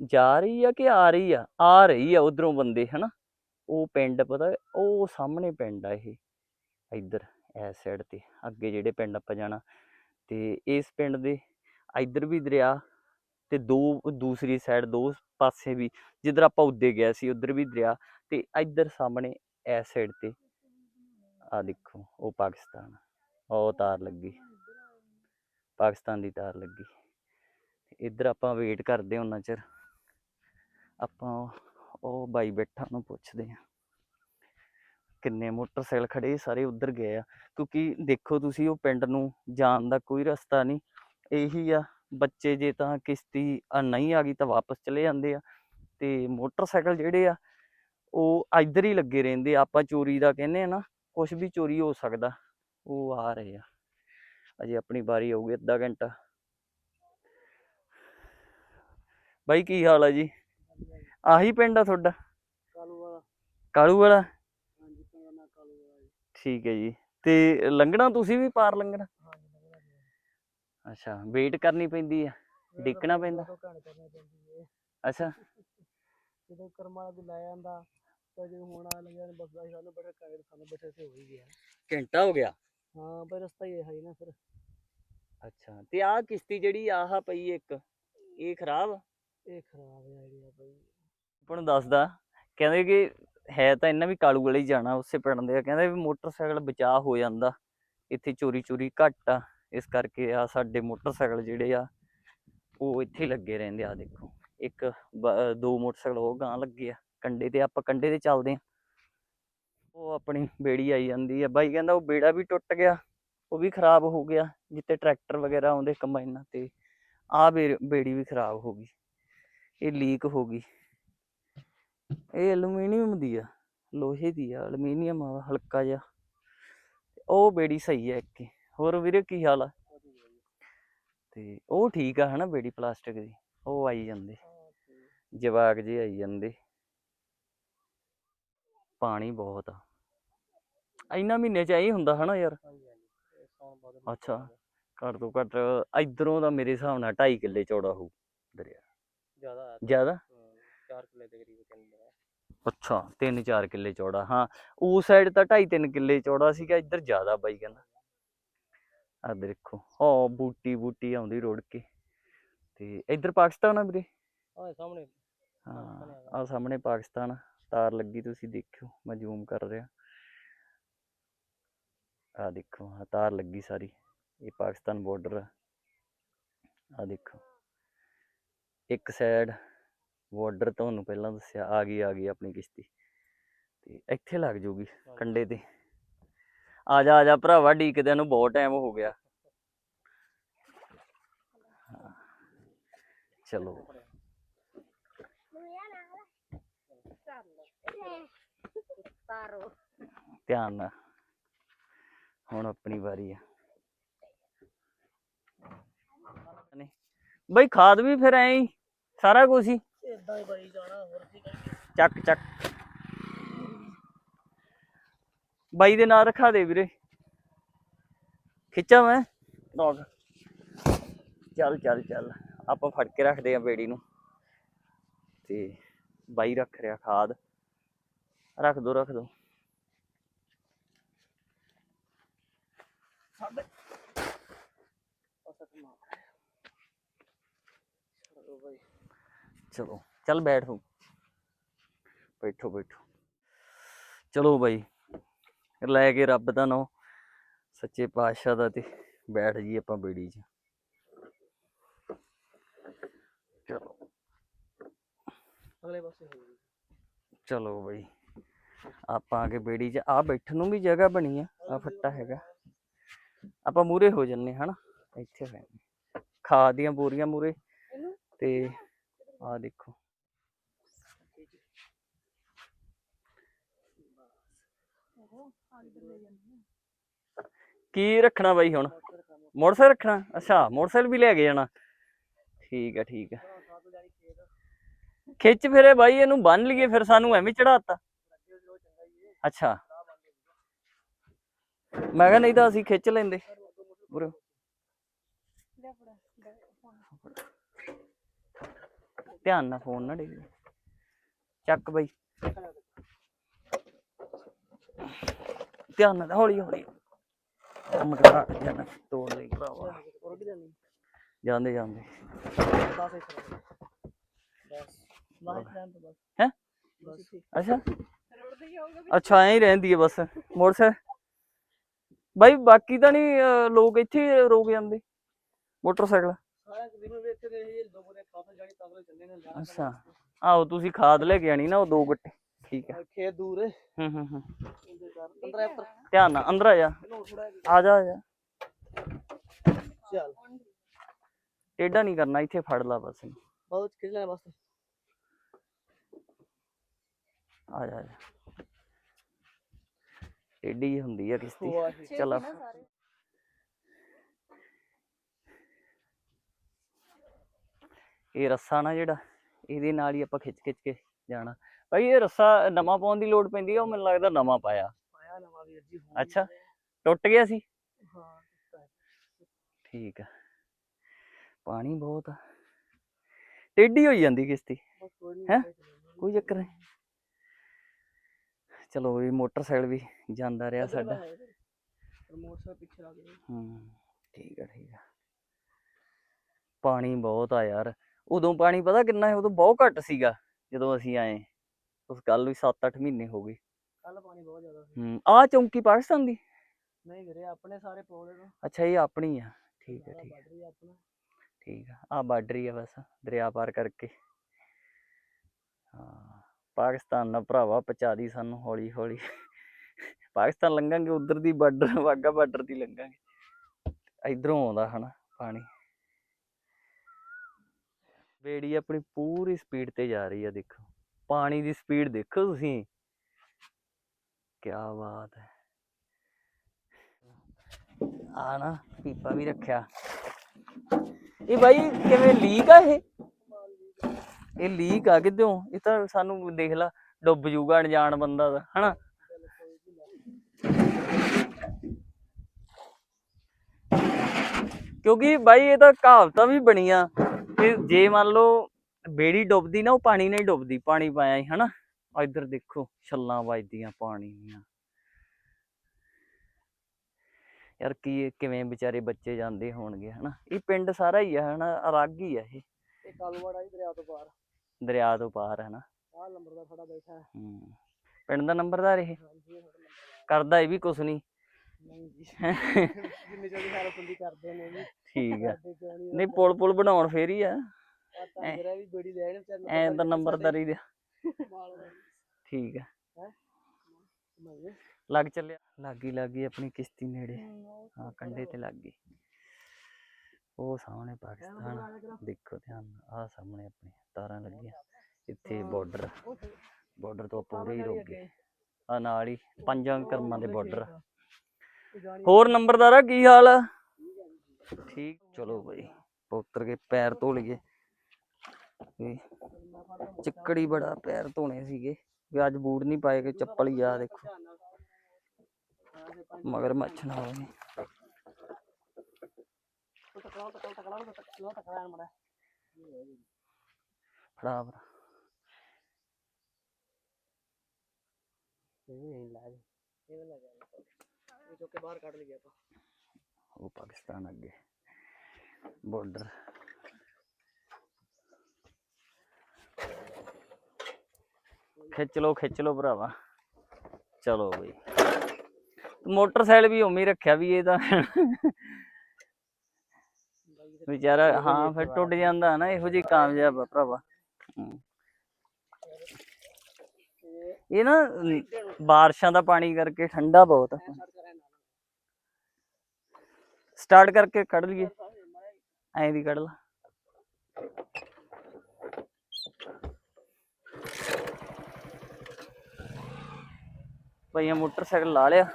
ਜਾ ਰਹੀ ਆ ਕਿ ਆ ਰਹੀ ਆ? ਆ ਰਹੀ ਆ ਉਧਰੋਂ ਬੰਦੇ, ਹਨਾ? ਉਹ ਪਿੰਡ ਪਤਾ, ਉਹ ਸਾਹਮਣੇ ਪਿੰਡ ਆ ਇਹ, ਇੱਧਰ, ਇਸ ਸਾਈਡ ਤੇ, ਅੱਗੇ ਜਿਹੜੇ ਪਿੰਡ ਆਪਾਂ ਜਾਣਾ, ਤੇ ਇਸ ਪਿੰਡ ਦੇ ਇੱਧਰ ਵੀ ਦਰਿਆ ਤੇ ਦੋ, ਦੂਸਰੀ ਸਾਈਡ ਦੋ ਪਾਸੇ ਵੀ, ਜਿੱਧਰ ਆਪਾਂ ਉੱਦੇ ਗਏ ਸੀ, ਉਧਰ ਵੀ ਦਰਿਆ, ਤੇ ਇੱਧਰ ਸਾਹਮਣੇ ਇਸ ਸਾਈਡ ਤੇ ਆ ਦੇਖੋ, ਉਹ ਪਾਕਿਸਤਾਨ, ਉਹ ਤਾਰ ਲੱਗੀ। ਪਾਕਿਸਤਾਨ ਦੀ ਤਾਰ ਲੱਗੀ। ਇੱਧਰ ਆਪਾਂ ਵੇਟ ਕਰਦੇ ਉਹਨਾਂ ਚਿਰ। ਆਪਾਂ ਉਹ ਬਾਈ ਬੈਠਾ ਨੂੰ ਪੁੱਛਦੇ ਆ ਕਿੰਨੇ ਮੋਟਰਸਾਈਕਲ ਖੜੇ ਸਾਰੇ ਉੱਧਰ ਗਏ ਆ। ਕਿਉਂਕਿ ਦੇਖੋ ਤੁਸੀਂ ਉਹ ਪਿੰਡ ਨੂੰ ਜਾਣ ਦਾ ਕੋਈ ਰਸਤਾ ਨਹੀਂ। ਇਹੀ ਆ, ਬੱਚੇ ਜੇ ਤਾਂ ਕਿਸ਼ਤੀ ਨਹੀਂ ਆ ਗਈ ਤਾਂ ਵਾਪਸ ਚਲੇ ਜਾਂਦੇ ਆ। ਤੇ ਮੋਟਰਸਾਈਕਲ ਜਿਹੜੇ ਆ, ਉਹ ਇੱਧਰ ਹੀ ਲੱਗੇ ਰਹਿੰਦੇ ਆ। ਆਪਾਂ ਚੋਰੀ ਦਾ ਕਹਿੰਦੇ ਆ ਨਾ ਕੁਝ ਵੀ ਚੋਰੀ ਹੋ ਸਕਦਾ, ਉਹ ਆ ਰਹੇ ਆ। ਅਜੇ ਆਪਣੀ ਵਾਰੀ ਆਊਗੀ ਅੱਧਾ ਘੰਟਾ। ਬਾਈ ਕੀ ਹਾਲ ਆ ਜੀ? ਆਹੀ ਪਿੰਡ ਆ ਤੁਹਾਡਾ? ਕਾਲੂ ਵਾਲਾ ਕਾਲੂ ਵਾਲਾ ਹਾਂਜੀ ਪਿੰਡ ਦਾ ਨਾਂ ਕਾਲੂ ਵਾਲਾ ਜੀ। ਠੀਕ ਹੈ ਜੀ। ਤੇ ਲੰਘਣਾ ਤੁਸੀਂ ਵੀ ਪਾਰ ਲੰਘਣਾ? ਜੀ। ਅੱਛਾ ਵੇਟ ਕਰਨੀ ਪੈਂਦੀ ਆ? ਡਿੱਕਣਾ ਪੈਂਦਾ ਅੱਛਾ। ਜਦੋਂ ਕਰਮਾਂ ਦੀ ਲੈ ਜਾਂਦਾ ਤਾਂ ਜਦੋਂ ਹੁਣ ਆ ਲੱਗਿਆ ਬਸ ਦਾ ਸਾਨੂੰ ਬੜੇ ਕਾਇਰ ਸਾਨੂੰ ਬੈਠੇ ਸੇ ਹੋ ਹੀ ਗਿਆ। ਘੰਟਾ ਹੋ ਗਿਆ? ਹਾਂ ਪਰ ਰਸਤਾ ਹੀ ਹੈ ਹੀ ਨਾ ਫਿਰ। ਅੱਛਾ ਤੇ ਆਹ ਕਿਸ਼ਤੀ ਜਿਹੜੀ ਆਹ ਪਈ ਇੱਕ ਇਹ ਖਰਾਬ ਇਹ ਖਰਾਬ ਆਈਡੀਆ ਬਈ। ਆਪਾਂ ਨੂੰ ਦੱਸਦਾ, ਕਹਿੰਦੇ ਕਿ ਹੈ ਤਾਂ ਇਹਨਾਂ ਵੀ ਕਾਲੂ ਵਾਲੇ ਹੀ ਜਾਣਾ ਉਸੇ ਪਿੰਡ ਦੇ ਆ ਕਹਿੰਦੇ ਵੀ ਮੋਟਰਸਾਈਕਲ ਬਚਾਅ ਹੋ ਜਾਂਦਾ, ਇੱਥੇ ਚੋਰੀ ਚੋਰੀ ਘੱਟ ਆ, ਇਸ ਕਰਕੇ ਆ ਸਾਡੇ ਮੋਟਰਸਾਈਕਲ ਜਿਹੜੇ ਆ, ਉਹ ਇੱਥੇ ਲੱਗੇ ਰਹਿੰਦੇ ਆ ਦੇਖੋ, ਇੱਕ ਦੋ ਮੋਟਰਸਾਈਕਲ ਉਹ ਗਾਂ ਲੱਗੇ ਆ, ਕੰਡੇ ਤੇ ਆਪਾਂ ਕੰਡੇ ਤੇ ਚੱਲਦੇ ਆ। ਉਹ ਆਪਣੀ ਬੇੜੀ ਆਈ ਜਾਂਦੀ ਆ, ਬਾਈ ਕਹਿੰਦਾ ਉਹ ਬੇੜਾ ਵੀ ਟੁੱਟ ਗਿਆ, ਉਹ ਵੀ ਖਰਾਬ ਹੋ ਗਿਆ ਜਿੱਤੇ ਟਰੈਕਟਰ ਵਗੈਰਾ ਆਉਂਦੇ ਕੰਬਾਈਨਾਂ ਤੇ ਆ ਬੇੜੀ ਵੀ ਖਰਾਬ ਹੋ ਗਈ। ਇਹ ਲੀਕ ਹੋ ਗਈ। ਇਹ ਐਲੂਮੀਨੀਅਮ ਦੀ ਆ, ਲੋਹੇ ਦੀ ਆ ਐਲੂਮੀਨੀਅਮ ਆ, ਹਲਕਾ ਜਿਹਾ। ਉਹ ਬੇੜੀ ਸਹੀ ਆ ਇੱਕ ਹੋਰ ਵੀਰੇ ਕੀ ਹਾਲ ਆ? ਤੇ ਉਹ ਠੀਕ ਆ ਹਨਾ ਬੇੜੀ ਪਲਾਸਟਿਕ ਦੀ, ਉਹ ਆਈ ਜਾਂਦੇ। ਜਵਾਕ ਜੇ ਆਈ ਜਾਂਦੇ। ਪਾਣੀ ਬਹੁਤ ਆ। ਇੰਨਾ ਮਹੀਨੇ ਚ ਆਈ ਹੁੰਦਾ ਹਨਾ ਯਾਰ। ਅੱਛਾ। ਘੱਟ ਤੋਂ ਘੱਟ ਇਧਰੋਂ ਦਾ ਮੇਰੇ ਹਿਸਾਬ ਨਾਲ 2.5 ਕਿੱਲੇ ਚੌੜਾ ਹੋਊ ਦਰਿਆ। ਜ਼ਿਆਦਾ ਹੈ ਜ਼ਿਆਦਾ? 4 ਕਿੱਲੇ ਦੇ ਕਰੀਬ ਕਹਿੰਦੇ ਆ। ਅੱਛਾ 3-4 ਕਿੱਲੇ ਚੌੜਾ ਹਾਂ। ਉਸ ਸਾਈਡ ਤਾਂ 2.5-3 ਕਿੱਲੇ ਚੌੜਾ ਸੀਗਾ ਇੱਧਰ ਜ਼ਿਆਦਾ ਬਾਈ ਕਹਿੰਦਾ। ਆ ਦੇਖੋ ਹਾਂ ਬੂਟੀ ਬੂਟੀ ਆਉਂਦੀ ਰੋੜ ਕੇ। ਤੇ ਇੱਧਰ ਪਾਕਿਸਤਾਨ ਆ ਵੀਰੇ? ਸਾਹਮਣੇ। ਹਾਂ ਆ ਸਾਹਮਣੇ ਪਾਕਿਸਤਾਨ ਤਾਰ ਲੱਗੀ ਤੁਸੀਂ ਦੇਖਿਓ ਮੈਂ ਜ਼ੂਮ ਕਰ ਰਿਹਾ। ਆ ਦੇਖੋ ਤਾਰ ਲੱਗੀ ਸਾਰੀ। ਇਹ ਪਾਕਿਸਤਾਨ ਬਾਰਡਰ ਆ। ਆ ਦੇਖੋ। ਇੱਕ ਸਾਈਡ ਬਾਰਡਰ ਤੁਹਾਨੂੰ ਪਹਿਲਾਂ ਦੱਸਿਆ ਆ ਗਈ ਆ ਗਈ ਆਪਣੀ ਕਿਸ਼ਤੀ। ਤੇ ਇੱਥੇ ਲੱਗ ਜੂਗੀ ਕੰਡੇ ਤੇ। ਆ ਜਾ ਆ ਜਾ ਭਰਾਵਾ ਡੀਕਦਿਆਂ ਨੂੰ ਬਹੁਤ ਟਾਈਮ ਹੋ ਗਿਆ। ਚਲੋ। ਧਿਆਨ ਨਾਲ। ਹੁਣ ਆਪਣੀ ਵਾਰੀ ਆ। ਨੇ ਬਈ ਖਾਦ ਵੀ ਫਿਰ ਐਂ ਹੀ ਸਾਰਾ ਕੁਝ ਹੀ। ਇਦਾਂ ਹੀ ਬਾਈ ਜਾਣਾ ਹੋਰ ਕੀ ਕਰੀਏ। ਚੱਕ ਚੱਕ। ਬਾਈ ਦੇ ਨਾਲ ਰਖਾ ਦੇ ਵੀਰੇ। ਖਿੱਚਾਂ ਮੈਂ। ਡੌਗ ਚੱਲ ਚੱਲ ਚੱਲ। ਆਪਾਂ ਫੜ ਕੇ ਰੱਖਦੇ ਆ ਬੇੜੀ ਨੂੰ। ਤੇ ਬਾਈ ਰੱਖ ਰਿਹਾ ਖਾਦ। ਰੱਖ ਦੋ ਰੱਖ ਦੋ। ਚਲੋ ਬਾਈ। ਚਲੋ ਚੱਲ ਬੈਠੋ। ਬੈਠੋ ਬੈਠੋ। ਚਲੋ ਬਾਈ ਲੈ ਕੇ ਰੱਬ ਦਾ ਨਾਮ ਸੱਚੇ ਪਾਤਸ਼ਾਹ ਦਾ ਤੇ ਬੈਠ ਜੀ ਆਪਾਂ ਬੇੜੀ 'ਚ। ਚਲੋ। ਅਗਲੇ ਪਾਸੇ ਚਲੋ ਬਈ ਆਪਾਂ ਕੇ ਬੇੜੀ 'ਚ ਆ ਬੈਠਣ ਨੂੰ ਵੀ ਜਗ੍ਹਾ ਬਣੀ ਆ ਆ ਫੱਟਾ ਹੈਗਾ। ਆਪਾਂ ਮੂਰੇ ਹੋ ਜੰਨੇ ਹਨਾ? ਇੱਥੇ ਹੋਏ ਖਾਦ ਦੀਆਂ ਬੋਰੀਆਂ ਮੂਰੇ ਤੇ ਆ ਦੇਖੋ। ਕੀ ਰੱਖਣਾ ਬਾਈ ਹੁਣ? ਮੋਟਰਸਾਈਕਲ ਰੱਖਣਾ? ਅੱਛਾ, ਮੋਟਰਸਾਈਕਲ ਵੀ ਲੈ ਕੇ ਜਾਣਾ। ਠੀਕ ਆ ਠੀਕ ਆ ਖਿੱਚ ਫਿਰੇ ਬਾਈ, ਇਹਨੂੰ ਬੰਨ ਲਈਏ ਫਿਰ ਸਾਨੂੰ ਐਵੇਂ ਚੜਾਤਾ ਅੱਛਾ। ਮੈਂ ਕਿਹਾ ਨਹੀਂ ਤਾਂ ਅਸੀਂ ਖਿੱਚ ਲੈਂਦੇ। ਉਰੇ। ਧਿਆਨ ਨਾਲ ਫੋਨ ਨਾ ਡਿੱਗ। ਚੱਕ ਬਾਈ। ਧਿਆਨ ਨਾਲ ਹੌਲੀ ਹੌਲੀ। ਕੰਮ ਕਰਾ ਜਾਣਾ ਤੋੜ ਲਈ। ਭਰਾਵਾ। ਜਾਂਦੇ ਜਾਂਦੇ। 10 ਇੱਥੇ ਬਸ। ਲਾਈਟ ਲੈਣ ਤੋਂ ਬਸ। ਹੈਂ? ਬਸ ਅੱਛਾ। ਅੱਛਾ ਐਂ ਹੀ ਰਹਿੰਦੀ ਹੈ ਬਸ। ਮੋਟਰਸਾਈਕਲ। ਬਾਈ ਬਾਕੀ ਤਾਂ ਨਹੀਂ ਲੋਕ ਇੱਥੇ ਹੀ ਰੋਕ ਜਾਂਦੇ। ਮੋਟਰਸਾਈਕਲ। ਸਾਰਾ ਦਿਨ ਵੀ ਇੱਥੇ ਦੇ ਇਹ ਦੋ ਬੋਰੇ ਖਾਫੇ ਜਾਣੀ ਤਾਂ ਅਗਲੇ ਚੱਲੇ ਨੇ ਲਿਆ ਅੱਛਾ। ਆਹੋ ਤੁਸੀਂ ਖਾਦ ਲੈ ਕੇ ਆਣੀ ਨਾ ਉਹ ਦੋ ਗੱਟੇ। ਠੀਕ ਹੈ। ਖੇਤ ਦੂਰ ਹੈ। ਹੂੰ ਹੂੰ ਹੂੰ। ਉਹਦੇ ਕਰ 15 ਉੱਪਰ ਧਿਆਨ ਨਾਲ ਅੰਦਰ ਆ ਜਾ। ਇਹਨੂੰ ਥੋੜਾ ਆ ਜਾ ਆ ਜਾ। ਚੱਲ। ਟੇਢਾ ਨਹੀਂ ਕਰਨਾ ਇੱਥੇ ਫੜ ਲਾ ਬਸ ਇਹਨੂੰ। ਬਹੁਤ ਖਿੱਚ ਲੈਣਾ ਬਸ ਆ ਜਾ ਆ ਜਾ। ਟੇਢੀ ਜਿਹੀ ਹੁੰਦੀ ਆ ਕਿਸ਼ਤੀ। ਵਾਹਿਗੁਰੂ ਚੱਲ ਇਹ ਰੱਸਾ ਨਾ ਜਿਹੜਾ ਇਹਦੇ ਨਾਲ ਹੀ ਆਪਾਂ ਖਿੱਚ ਖਿੱਚ ਕੇ ਜਾਣਾ। ਭਾਈ ਇਹ ਰੱਸਾ ਨਵਾਂ ਪਾਉਣ ਦੀ ਲੋੜ ਪੈਂਦੀ ਆ ਉਹ ਮੈਨੂੰ ਲੱਗਦਾ ਨਵਾਂ ਪਾਇਆ। ਆਇਆ ਨਵਾਂ ਵੀਰ ਜੀ ਹੁਣ ਅੱਛਾ ਟੁੱਟ ਗਿਆ ਸੀ? ਹਾਂ ਠੀਕ ਆ। ਪਾਣੀ ਬਹੁਤ ਆ। ਟੇਢੀ ਹੋਈ ਜਾਂਦੀ ਕਿਸ਼ਤੀ। ਹੈਂ? ਕੋਈ ਚੱਕਰ ਨਹੀਂ ਚਲੋ ਇਹ ਮੋਟਰਸਾਈਕਲ ਵੀ ਜਾਂਦਾ ਰਿਹਾ ਸਾਡਾ। ਮੋਟਰਸਾਈਕਲ ਪਿੱਛੇ ਆ ਗਏ ਹੂੰ ਠੀਕ ਆ ਠੀਕ ਆ। ਪਾਣੀ ਬਹੁਤ ਆ ਯਾਰ। ਉਦੋਂ ਪਾਣੀ ਪਤਾ ਕਿੰਨਾ ਹੈ ਉਦੋਂ ਬਹੁਤ ਘੱਟ ਸੀਗਾ ਜਦੋਂ ਅਸੀਂ ਆਏ। ਉਸ ਗੱਲ ਨੂੰ 7-8 ਮਹੀਨੇ ਹੋ ਗਏ। ਕੱਲ ਪਾਣੀ ਬਹੁਤ ਜ਼ਿਆਦਾ ਸੀ। ਹੂੰ ਆ ਚੌਂਕੀ ਪਾਕਿਸਤਾਨ ਦੀ? ਨਹੀਂ ਵੀਰੇ ਆਪਣੇ ਸਾਰੇ ਪ੍ਰੋਬਲਮ ਅੱਛਾ ਇਹ ਆਪਣੀ ਆ। ਠੀਕ ਹੈ ਠੀਕ ਹੈ ਠੀਕ ਆ ਆ ਬਾਰਡਰ ਹੀ ਆ ਬਸ ਦਰਿਆ ਪਾਰ ਕਰਕੇ। ਹਾਂ ਪਾਕਿਸਤਾਨ ਨਾਲ ਭਰਾਵਾ ਪਹੁੰਚਾ ਦੀ ਸਾਨੂੰ ਹੌਲੀ ਹੌਲੀ ਪਾਕਿਸਤਾਨ ਲੰਘਾਂਗੇ ਉਧਰ ਦੀ ਬਾਰਡਰ ਵਾਗਾ ਬਾਰਡਰ ਦੀ ਲੰਘਾਂਗੇ। ਇਧਰੋਂ ਆਉਂਦਾ ਹਨਾ ਪਾਣੀ। ਬੇੜੀ ਆਪਣੀ ਪੂਰੀ ਸਪੀਡ ਤੇ ਜਾ ਰਹੀ ਆ, ਦੇਖੋ। ਪਾਣੀ ਦੀ ਸਪੀਡ ਦੇਖੋ ਤੁਸੀਂ। ਕੀ ਬਾਤ ਹੈ। ਆ ਨਾ ਪੀਪਾ ਵੀ ਰੱਖਿਆ। ਇਹ ਬਾਈ ਕਿਵੇਂ ਲੀਕ ਆ ਇਹ? ਇਹ ਲੀਕ ਆ ਕਿਦੋਂ ਇਹ ਤਾਂ ਸਾਨੂੰ ਦੇਖ ਲਾ, ਡੁੱਬ ਜੂਗਾ ਅਣਜਾਣ ਬੰਦਾ ਦਾ ਹਨਾ? ਕਿਉਂਕਿ ਬਾਈ ਇਹ ਤਾਂ ਕਹਾਵਤਾਂ ਵੀ ਬਣੀਆਂ। ਕਿ ਜੇ ਮੰਨ ਲਓ ਬੇੜੀ ਡੁੱਬਦੀ ਨਾ ਉਹ ਪਾਣੀ ਨਾਲ ਹੀ ਡੁੱਬਦੀ ਪਾਣੀ ਪਾਇਆ ਹੀ ਹਨਾ? ਇੱਧਰ ਦੇਖੋ ਛੱਲਾਂ ਵੱਜਦੀਆਂ ਪਾਣੀ ਦੀਆਂ। ਯਾਰ ਕੀ ਕਿਵੇਂ ਵਿਚਾਰੇ ਬੱਚੇ ਜਾਂਦੇ ਹੋਣਗੇ ਹਨਾ? ਇਹ ਪਿੰਡ ਸਾਰਾ ਹੀ ਆ ਹਨਾ? ਅਲੱਗ ਹੀ ਆ ਇਹ। ਇਹ ਕਾਲਵਾੜਾ ਹੀ ਦਰਿਆ ਤੋਂ ਪਾਰ। ਦਰਿਆ ਤੋਂ ਪਾਰ ਹਨਾ? ਆਹ ਨੰਬਰ ਦਾ ਖੜਾ ਬੈਠਾ। ਹੈ। ਹੂੰ ਪਿੰਡ ਦਾ ਨੰਬਰਦਾਰ ਇਹ। ਕਰਦਾ ਇਹ ਵੀ ਕੁਛ ਨਹੀਂ ਨਹੀਂ ਜੀ। ਜਿੰਨੇ ਚੋਂ ਹੈਲਪ ਹੁੰਦੀ ਕਰਦੇ ਨੇ ਜੀ। ਠੀਕ ਆ। ਨਹੀਂ ਪੁਲ ਪੁਲ ਬਣਾਉਣ ਫੇਰ ਹੀ ਆ। ਆ ਤਾਂ ਮੇਰਾ ਵੀ ਬੜੀ ਲੈਣ ਚੱਲ ਐ ਤਾਂ ਨੰਬਰਦਾਰੀ ਦੇ। ਠੀਕ ਆ। ਲੱਗ ਚੱਲਿਆ। ਲੱਗੀ ਲੱਗੀ ਆਪਣੀ ਕਿਸ਼ਤੀ ਨੇੜੇ। ਹਾਂ ਕੰਢੇ ਤੇ ਲੱਗ ਗਈ। ਉਹ ਸਾਹਮਣੇ ਪਾਕਿਸਤਾਨ। ਦੇਖੋ ਧਿਆਨ ਆਹ ਸਾਹਮਣੇ ਆਪਣੀ ਤਾਰਾਂ ਲੱਗੀਆਂ। ਇੱਥੇ ਬਾਰਡਰ ਬਾਰਡਰ ਤੋਂ ਆਪਾਂ ਉਰੇ ਹੀ ਰੁਕ ਗਏ। ਆ ਨਾਲ ਹੀ ਪੰਜਾਂ ਕਰਮਾਂ ਦੇ ਬਾਰਡਰ ਹੋਰ ਨੰਬਰਦਾਰਾ ਕੀ ਹਾਲ ਆ? ਠੀਕ ਚਲੋ ਬਈ ਉਤਰ ਕੇ ਪੈਰ ਧੋ ਲਈਏ ਵੀ ਚਿੱਕੜੀ ਬੜਾ ਪੈਰ ਧੋਣੇ ਸੀਗੇ ਵੀ ਅੱਜ ਬੂਟ ਨਹੀਂ ਪਾਏ ਕਿ ਚੱਪਲ ਹੀ ਆ ਦੇਖੋ ਮਗਰ ਮੱਛ ਨਾ ਹੋਵੇ ਟਕਲਾ ਟਕਲਾ ਟਕਲਾ ਟਕਲਾ ਟਕਲਾ ਮੜਾ ਫੜਾ ਫੜਾ ਇਹ ਨਹੀਂ ਲਾ ਦੇ ਉਹ ਪਾਕਿਸਤਾਨ ਅੱਗੇ। ਬਾਰਡਰ ਖਿੱਚ ਲੋ ਖਿੱਚ ਲੋ ਭਰਾਵਾ। ਚਲੋ ਬਈ। ਮੋਟਰਸਾਈਕਲ ਵੀ ਉਵੇਂ ਰੱਖਿਆ ਵੀ ਇਹ ਤਾਂ। ਵਿਚਾਰਾ ਹਾਂ, ਫਿਰ ਟੁੱਟ ਜਾਂਦਾ ਨਾ, ਇਹੋ ਜਿਹੀ ਕਾਮਯਾਬ ਆ ਭਰਾਵਾ। ਇਹ ਨਾ ਬਾਰਿਸ਼ਾਂ ਦਾ ਪਾਣੀ ਕਰਕੇ ਠੰਡਾ ਬਹੁਤ ਆ। ਸਟਾਰਟ ਕਰਕੇ ਕੱਢ ਲਈਏ। ਐਂ ਵੀ ਕੱਢ ਲਾ। ਭਈਆ ਮੋਟਰਸਾਈਕਲ ਲਾ ਲਿਆ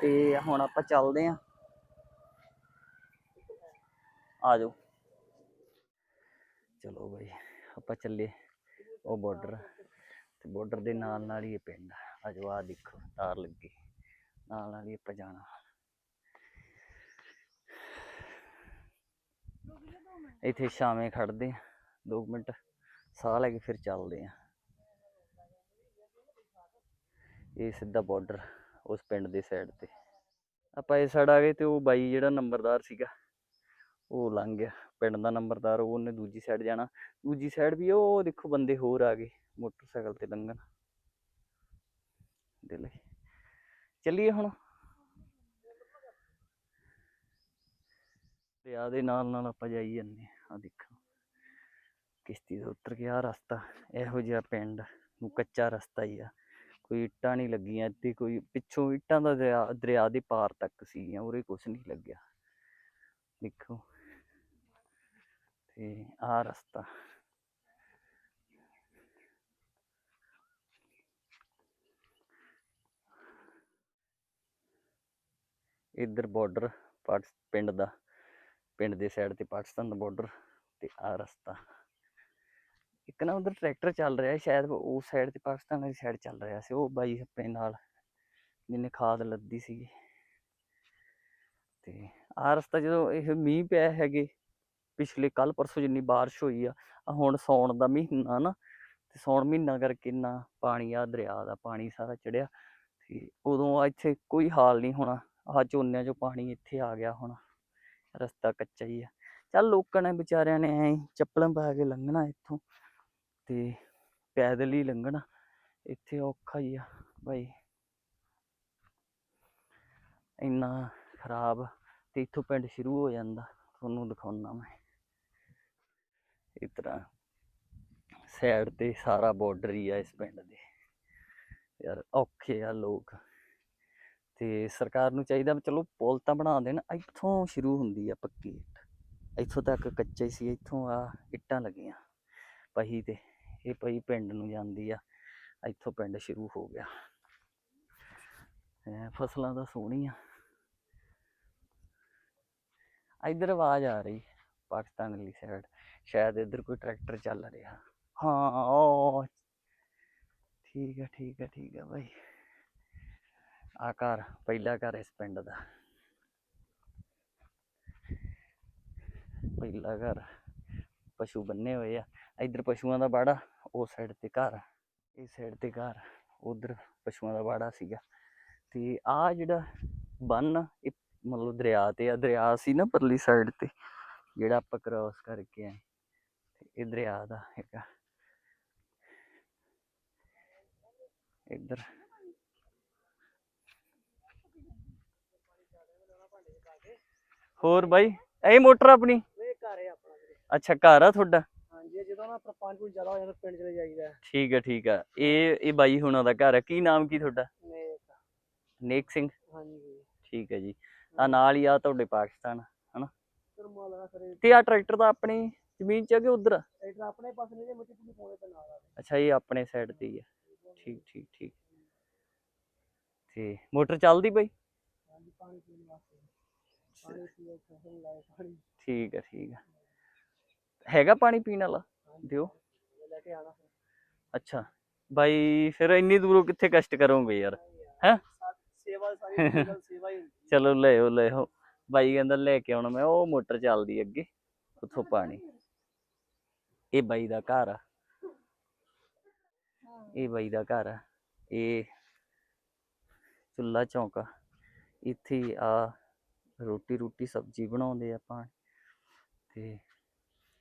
ਤੇ ਹੁਣ ਆਪਾਂ ਚੱਲਦੇ ਆਂ। ਆ ਜਾਓ। ਚਲੋ ਬਈ, ਆਪਾਂ ਚੱਲੇ ਉਹ ਬਾਰਡਰ ਤੇ ਬਾਰਡਰ ਦੇ ਨਾਲ ਨਾਲ ਹੀ ਇਹ ਪਿੰਡ ਆ। ਜਾਓ ਆ ਦੇਖੋ, ਤਾਰ ਲੱਗੀ। ਨਾਲ ਨਾਲ ਹੀ ਆਪਾਂ ਜਾਣਾ। ਇੱਥੇ ਸ਼ਾਮੇ ਖੜਦੇ ਆ 2 ਮਿੰਟ, ਸਾਹ ਲੈ ਕੇ ਫਿਰ ਚੱਲਦੇ ਆ। ਇਹ ਸਿੱਧਾ ਬਾਰਡਰ ਉਸ ਪਿੰਡ ਦੇ ਸਾਈਡ ਤੇ। ਆਪਾਂ ਇਸ ਸਾਈਡ ਆ ਗਏ ਤੇ ਉਹ ਬਾਈ ਜਿਹੜਾ ਨੰਬਰਦਾਰ ਸੀਗਾ, ਉਹ ਲੰਘ ਗਿਆ। ਪਿੰਡ ਦਾ ਨੰਬਰਦਾਰ ਉਹਨੇ ਦੂਜੀ ਸਾਈਡ ਜਾਣਾ। ਦੂਜੀ ਸਾਈਡ ਵੀ ਉਹ ਦੇਖੋ ਬੰਦੇ ਹੋਰ ਆ ਗਏ, ਮੋਟਰਸਾਈਕਲ ਤੇ ਲੰਘਣ। ਦੇ ਲਈ। ਚੱਲੀਏ ਹੁਣ। ਦਰਿਆ ਦੇ ਨਾਲ ਨਾਲ ਆਪਾਂ ਜਾਈ ਜਾਂਦੇ ਆ ਦੇਖੋ। ਕਿਸ਼ਤੀ ਤੋਂ ਉਤਰ ਕੇ ਆ ਰਸਤਾ, ਇਹੋ ਜਿਹਾ ਪਿੰਡ ਨੂੰ ਕੱਚਾ ਰਸਤਾ ਹੀ ਆ। ਕੋਈ ਇੱਟਾਂ ਨਹੀਂ ਲੱਗੀਆਂ ਇੱਥੇ, ਕੋਈ ਪਿੱਛੋਂ ਇੱਟਾਂ ਦਾ ਦਰਿਆ ਦਰਿਆ ਦੇ ਪਾਰ ਤੱਕ ਸੀ ਉਰੇ ਕੁਝ ਨਹੀਂ ਲੱਗਿਆ। ਦੇਖੋ। ਤੇ ਆਹ ਰਸਤਾ। ਇੱਧਰ ਬਾਰਡਰ ਪਾਕਿਸ ਪਿੰਡ ਦਾ। ਪਿੰਡ ਦੇ ਸਾਈਡ ਤੇ ਪਾਕਿਸਤਾਨ ਦਾ ਬਾਰਡਰ ਤੇ ਆਹ ਰਸਤਾ। ਇੱਕ ਨਾ ਉਧਰ ਟਰੈਕਟਰ ਚੱਲ ਰਿਹਾ ਸ਼ਾਇਦ ਉਸ ਸਾਈਡ ਤੇ ਪਾਕਿਸਤਾਨ ਵਾਲੀ ਸਾਈਡ ਚੱਲ ਰਿਹਾ ਸੀ, ਉਹ ਬਾਈ ਆਪਣੇ ਨਾਲ ਜਿਹਨੇ ਖਾਦ ਲੱਦੀ ਸੀ ਤੇ ਆਹ ਰਸਤਾ ਜਦੋਂ ਇਹ ਮੀਂਹ ਪਿਆ ਹੈਗੇ, ਪਿਛਲੇ ਕੱਲ ਪਰਸੋਂ ਜਿੰਨੀ ਬਾਰਿਸ਼ ਹੋਈ ਆ, ਆਹ ਹੁਣ ਸੌਣ ਦਾ ਮਹੀਨਾ ਨਾ, ਤੇ ਸੌਣ ਮਹੀਨਾ ਕਰਕੇ ਇੰਨਾ ਪਾਣੀ ਆ, ਦਰਿਆ ਦਾ ਪਾਣੀ ਸਾਰਾ ਚੜਿਆ ਤੇ ਉਦੋਂ ਇੱਥੇ ਕੋਈ ਹਾਲ ਨਹੀਂ ਹੋਣਾ, ਆਹ ਝੋਨਿਆਂ 'ਚੋਂ ਪਾਣੀ ਇੱਥੇ ਆ ਗਿਆ ਹੁਣ। ਰਸਤਾ ਕੱਚਾ ਹੀ ਆ। ਚੱਲ ਲੋਕਾਂ ਨੇ ਵਿਚਾਰਿਆਂ ਨੇ ਐਂ ਚੱਪਲਾਂ ਪਾ ਕੇ ਲੰਘਣਾ ਇੱਥੋਂ ਤੇ ਪੈਦਲ ਹੀ ਲੰਘਣਾ। ਇੱਥੇ ਔਖਾ ਹੀ ਆ ਭਾਈ ਇੰਨਾ ਖਰਾਬ ਤੇ ਇੱਥੋਂ ਪਿੰਡ ਸ਼ੁਰੂ ਹੋ ਜਾਂਦਾ, ਤੁਹਾਨੂੰ ਦਿਖਾਉਣਾ ਮੈਂ। ਇਸ ਤਰ੍ਹਾਂ ਸਾਈਡ ਤੇ ਸਾਰਾ ਬਾਰਡਰ ਹੀ ਆ ਇਸ ਪਿੰਡ ਦੇ। ਯਾਰ ਔਖੇ ਆ ਲੋਕ। ਤੇ ਸਰਕਾਰ ਨੂੰ ਚਾਹੀਦਾ ਵੀ ਚਲੋ ਪੁਲ ਤਾਂ ਬਣਾ ਦੇਣ, ਇੱਥੋਂ ਸ਼ੁਰੂ ਹੁੰਦੀ ਆ ਪੱਕੀ ਇੱਟ। ਇੱਥੋਂ ਤੱਕ ਕੱਚਾ ਹੀ ਸੀ, ਇੱਥੋਂ ਆ ਇੱਟਾਂ ਲੱਗੀਆਂ। ਪਹੀ ਤੇ, ਇਹ ਪਹੀ ਪਿੰਡ ਨੂੰ ਜਾਂਦੀ ਆ, ਇੱਥੋਂ ਪਿੰਡ ਸ਼ੁਰੂ ਹੋ ਗਿਆ। ਐ ਫਸਲਾਂ ਤਾਂ ਸੋਹਣੀਆਂ। ਇਧਰ ਆਵਾਜ਼ ਆ ਰਹੀ, ਪਾਕਿਸਤਾਨ ਵਾਲੀ ਸਾਈਡ ਸ਼ਾਇਦ ਇੱਧਰ ਕੋਈ ਟਰੈਕਟਰ ਚੱਲ ਰਿਹਾ। ਹਾਂ ਓ ਠੀਕ ਹੈ ਠੀਕ ਹੈ ਠੀਕ ਹੈ ਭਾਈ ਆ ਘਰ, ਪਹਿਲਾ ਘਰ ਇਸ ਪਿੰਡ ਦਾ। ਪਹਿਲਾ ਘਰ ਪਸ਼ੂ ਬੰਨੇ ਹੋਏ ਆ। ਇਧਰ ਪਸ਼ੂਆਂ ਦਾ ਬਾੜਾ ਉਸ ਸਾਈਡ ਤੇ ਘਰ। ਇਸ ਸਾਈਡ ਤੇ ਘਰ, ਉਧਰ ਪਸ਼ੂਆਂ ਦਾ ਬਾੜਾ ਸੀਗਾ। ਤੇ ਆ ਜਿਹੜਾ ਬੰਨ, ਇਹ ਮਤਲਬ ਦਰਿਆ ਤੇ ਆ, ਦਰਿਆ ਸੀ ਨਾ ਪਰਲੀ ਸਾਈਡ ਤੇ, ਜਿਹੜਾ ਆਪਾਂ ਕ੍ਰਾਸ ਕਰਕੇ ਆਏ। ਇਹ ਦਰਿਆ ਦਾ ਹੈਗਾ। ਇੱਧਰ ਹੋਰ ਬਾਈ ਇਹ ਮੋਟਰ ਆਪਣੀ? ਇਹ ਘਰ ਹੈ ਆਪਣਾ ਵੀਰੇ। ਅੱਛਾ ਘਰ ਆ ਤੁਹਾਡਾ? ਹਾਂਜੀ ਇਹ ਜਦੋਂ ਨਾ ਪ੍ਰਪੰਚ ਕੋਈ ਜ਼ਿਆਦਾ ਹੋ ਜਾਂਦਾ ਪਿੰਡ ਚਲੇ ਜਾਈਦਾ ਠੀਕ ਹੈ ਠੀਕ ਆ ਇਹ ਇਹ ਬਾਈ ਹੁਣਾਂ ਦਾ ਘਰ ਹੈ। ਕੀ ਨਾਮ ਕੀ ਤੁਹਾਡਾ? ਨੇਕ। ਸਿੰਘ। ਹਾਂਜੀ। ਠੀਕ ਹੈ ਜੀ। ਆ ਨਾਲ ਹੀ ਆ ਤੁਹਾਡੇ ਪਾਕਿਸਤਾਨ ਸਰੇ ਤੇ ਆ ਟਰੈਕਟਰ ਤਾਂ ਆਪਣੀ ਜ਼ਮੀਨ ਚ ਆ ਕਿ ਉਧਰ? ਟਰੈਕਟਰ ਆਪਣੇ ਪਾਸੇ ਨਹੀਂ ਜੇ ਮਿੱਟੀ ਪੁੱਟੀ ਪਾਉਣੇ ਤੇ ਨਾਲ ਆ ਅੱਛਾ ਇਹ ਆਪਣੇ ਸਾਈਡ ਤੇ ਹੀ ਆ। ਠੀਕ ਠੀਕ ਠੀਕ। ਤੇ ਮੋਟਰ ਚੱਲਦੀ ਬਈ? ਹਾਂਜੀ ਪਾਣੀ ਪੀਣ ਵਾਸਤੇ। ਠੀਕ ਹੈ ਠੀਕ ਹੈ। ਹੈਗਾ ਪਾਣੀ ਪੀਣ ਵਾਲਾ? ਦਿਓ। ਲੈ ਕੇ ਆਣਾ ਅੱਛਾ। ਬਾਈ ਫਿਰ ਇੰਨੀ ਦੂਰੋਂ ਕਿੱਥੇ ਕਸ਼ਟ ਕਰੋਗੇ ਯਾਰ? ਹੈਂ? ਸਾ- ਸੇਵਾ ਸਾਰੀ ਗੱਲ ਸੇਵਾ ਹੀ ਹੁੰਦੀ ਹੈ। ਚਲੋ ਬਾਈ ਕਹਿੰਦਾ ਲੈ ਕੇ ਆਉਣਾ ਮੈਂ ਉਹ ਮੋਟਰ ਚੱਲਦੀ ਅੱਗੇ ਉੱਥੋਂ ਪਾਣੀ। ਇਹ ਬਾਈ ਦਾ ਘਰ ਆ। ਇਹ ਬਾਈ ਦਾ ਘਰ ਆ। ਇਹ ਚੁੱਲਾ ਚੌਂਕਾ। ਇੱਥੇ ਆ। ਰੋਟੀ ਰੋਟੀ ਸਬਜ਼ੀ ਬਣਾਉਂਦੇ ਆਪਾਂ। ਤੇ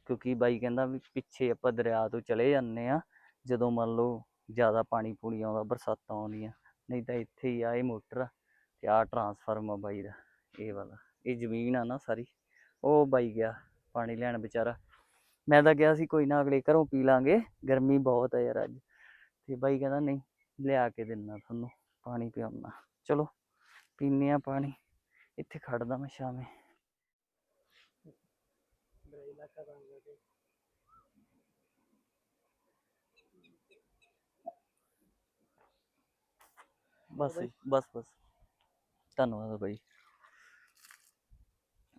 ਕਿਉਂਕਿ ਬਾਈ ਕਹਿੰਦਾ ਵੀ ਪਿੱਛੇ ਆਪਾਂ ਦਰਿਆ ਤੋਂ ਚਲੇ ਜਾਂਦੇ ਆ ਜਦੋਂ ਮੰਨ ਲਓ ਜ਼ਿਆਦਾ ਪਾਣੀ ਪੂਣੀ ਆਉਂਦਾ, ਬਰਸਾਤਾਂ ਆਉਂਦੀਆਂ, ਨਹੀਂ ਤਾਂ ਇੱਥੇ ਹੀ ਆ ਇਹ ਮੋਟਰ ਆ ਤੇ ਆ ਟਰਾਂਸਫਾਰਮ ਆ ਬਾਈ ਦਾ, ਇਹ ਵਾਲਾ, ਇਹ ਜ਼ਮੀਨ ਆ ਨਾ ਸਾਰੀ, ਉਹ ਬਾਈ ਗਿਆ ਪਾਣੀ ਲੈਣ ਵਿਚਾਰਾ। ਮੈਂ ਤਾਂ ਕਿਹਾ ਸੀ ਕੋਈ ਨਾ ਅਗਲੇ ਘਰੋਂ ਪੀ ਲਾਂਗੇ, ਗਰਮੀ ਬਹੁਤ ਹੈ ਯਾਰ ਅੱਜ। ਤੇ ਬਾਈ ਕਹਿੰਦਾ ਨਹੀਂ, ਲਿਆ ਕੇ ਦਿੰਨਾ ਤੁਹਾਨੂੰ, ਪਾਣੀ ਪਿਆਉਣਾ। ਚਲੋ ਪੀਨੇ ਆ ਪਾਣੀ। ਇੱਥੇ ਖੜਦਾ ਮੈਂ ਸ਼ਾਮੇ। ਬਸ। ਬਸ ਬਸ। ਧੰਨਵਾਦ ਬਾਈ।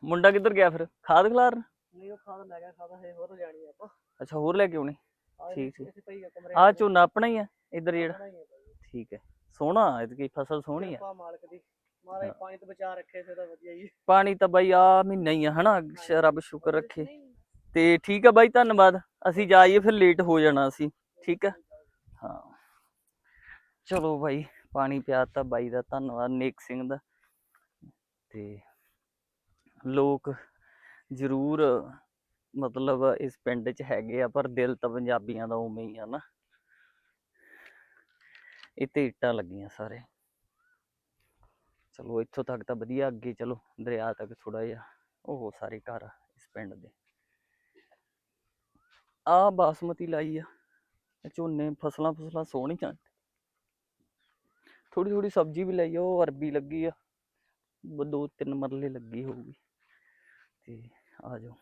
ਮੁੰਡਾ ਕਿੱਧਰ ਗਿਆ ਫਿਰ? ਖਾਦ ਖਲਾਰ ਨਹੀਂ ਉਹ ਖਾਦ ਲੈ ਗਿਆ ਖਾਦ ਹੈ ਹੋਰ ਜਾਣੀ ਆਪਾਂ। ਅੱਛਾ ਹੋਰ ਲੈ ਕੇ ਆਉਣੇ? ਠੀਕ, ਠੀਕ। ਆ। ਝੋਨਾ ਆਪਣਾ ਹੀ ਆ ਇੱਧਰ ਜਿਹੜਾ। ਭਾਈ। ਠੀਕ ਹੈ। ਸੋਹਣਾ ਇਹਦੀ ਫਸਲ ਸੋਹਣੀ ਆ। ਕਿਰਪਾ ਮਾਲਕ ਦੀ। ਮਹਾਰਾਜ। ਪਾਣੀ ਤੋਂ ਬਚਾ ਰੱਖੇ ਫਿਰ ਤਾਂ ਵਧੀਆ ਹੀ ਪਾਣੀ ਤਾਂ ਬਾਈ ਆ ਮਹੀਨਾ ਹੀ ਆ ਹਨਾ? ਰੱਬ ਸ਼ੁਕਰ ਰੱਖੇ। ਤੇ ਠੀਕ ਆ ਬਾਈ ਧੰਨਵਾਦ। ਅਸੀਂ ਜਾਈਏ ਫਿਰ ਲੇਟ ਹੋ ਜਾਣਾ ਅਸੀਂ ਠੀਕ ਆ? ਹਾਂ। ਚਲੋ ਬਾਈ ਪਾਣੀ ਪਿਆਤਾ ਬਾਈ ਦਾ ਧੰਨਵਾਦ ਨੇਕ ਸਿੰਘ ਦਾ। ਤੇ ਲੋਕ ਜ਼ਰੂਰ ਮਤਲਬ ਇਸ ਪਿੰਡ 'ਚ ਹੈਗੇ ਆ ਪਰ ਦਿਲ ਤਾਂ ਪੰਜਾਬੀਆਂ ਦਾ ਉਵੇਂ ਹੀ ਆ ਨਾ। ਇੱਥੇ ਇੱਟਾਂ ਲੱਗੀਆਂ ਸਾਰੇ। ਚਲੋ ਇੱਥੋਂ ਤੱਕ ਤਾਂ ਵਧੀਆ, ਅੱਗੇ ਚਲੋ ਦਰਿਆ ਤੱਕ ਥੋੜਾ ਜਿਹਾ ਉਹ ਸਾਰੇ ਘਰ ਆ ਇਸ ਪਿੰਡ ਦੇ। ਆ ਬਾਸਮਤੀ ਲਾਈ ਆ ਝੋਨੇ, ਫਸਲਾਂ ਫਸਲਾਂ ਸੋਹਣੀਆਂ। ਥੋੜੀ ਥੋੜੀ ਸਬਜ਼ੀ ਵੀ ਲਾਈ ਆ, ਉਹ ਅਰਬੀ ਲੱਗੀ ਆ, ਦੋ ਤਿੰਨ ਮਰਲੇ ਲੱਗੀ ਹੋਊਗੀ। ਤੇ ਆ ਜਾਓ।